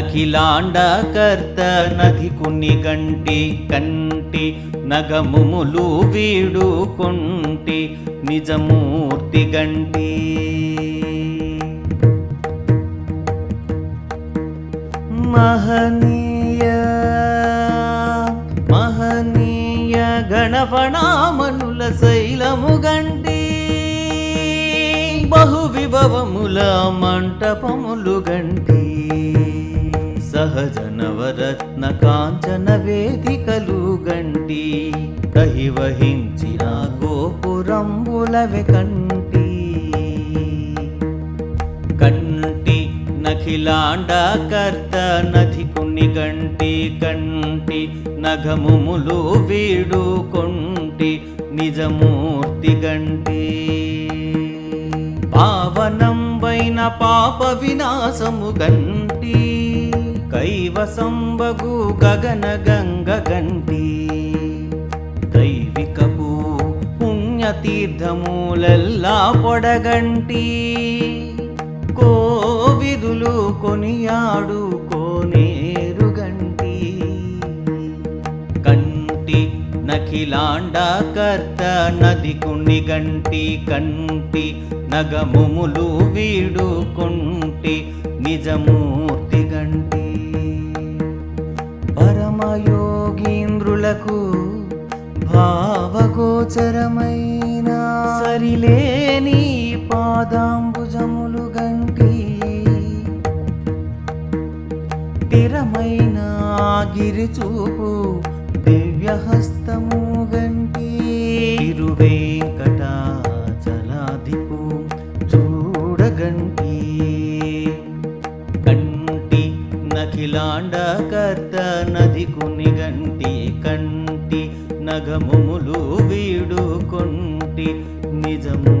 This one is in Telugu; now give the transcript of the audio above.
నఖిలాండకర్త నది కుని గంటి కంటి నగముములు వీడు కొంటి నిజమూర్తి గంటి. మహనీయ మహనీయ గణపణామనుల శైలము గంటి. బహు విభవముల మంటపములు గంటి. సహజనవరత్న కాంచన వేదికలు గంటి దహివహించిన వహించిన గోపురంబులవె కంటి. కంటి నఖిలాండకర్త నది కుని గంటి కంటి నగముములు వీడు కొంటి నిజమూర్తి గంటి. పావనంబైన పాప వినాశము గంటి. దైవ సంబగు గగన గంగ గంటి. దైవికపు పుణ్యతీర్థములెల్లా పొడగంటి. కోవిదులు కొనియాడు కోనేరుగంటి కంటి నఖిలాండ కర్త నది కుని గంటి కంటి నగముములు వీడు కొంటి నిజమూర్తి గంటి. యోగీంద్రులకు భావగోచరమైన సరిలేని పాదాంబుజములు గంటి స్థిరమైన గిరిచూపు దివ్యహస్తము గంటి. ఇరువే నఖిలాండకర్త నది కుని గంటి కంటి నగములు వీడుకొంటి నిజము